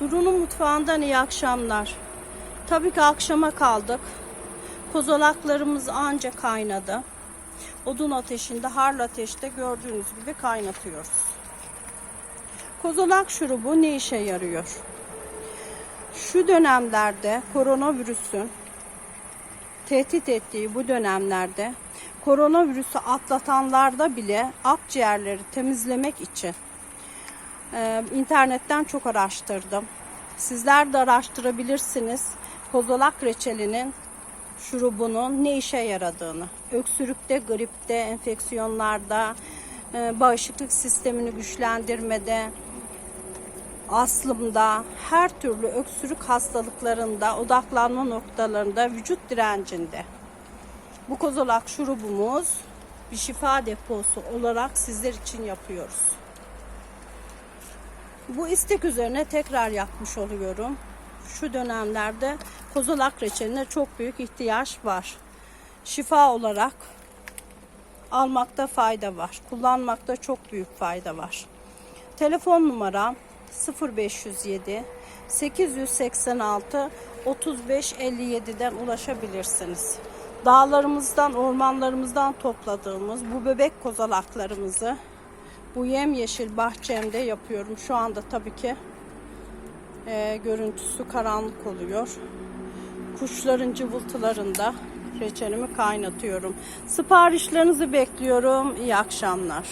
Duru'nun mutfağından iyi akşamlar. Tabii ki akşama kaldık. Kozolaklarımız anca kaynadı. Odun ateşinde, harlı ateşte gördüğünüz gibi kaynatıyoruz. Kozolak şurubu ne işe yarıyor? Şu dönemlerde koronavirüsün tehdit ettiği bu dönemlerde koronavirüsü atlatanlarda bile akciğerleri temizlemek için ee, internetten çok araştırdım. Sizler de araştırabilirsiniz. Kozolak reçelinin şurubunun ne işe yaradığını. Öksürükte, gripte, enfeksiyonlarda, e, bağışıklık sistemini güçlendirmede, aslımda, her türlü öksürük hastalıklarında, odaklanma noktalarında, vücut direncinde. Bu kozolak şurubumuz bir şifa deposu olarak sizler için yapıyoruz. Bu istek üzerine tekrar yapmış oluyorum. Şu dönemlerde kozolak reçeline çok büyük ihtiyaç var. Şifa olarak almakta fayda var. Kullanmakta çok büyük fayda var. Telefon numaram 0507 886 35 57'den ulaşabilirsiniz. Dağlarımızdan, ormanlarımızdan topladığımız bu bebek kozalaklarımızı bu yemyeşil bahçemde yapıyorum. Şu anda tabii ki e, görüntüsü karanlık oluyor. Kuşların cıvıltılarında reçelimi kaynatıyorum. Siparişlerinizi bekliyorum. İyi akşamlar.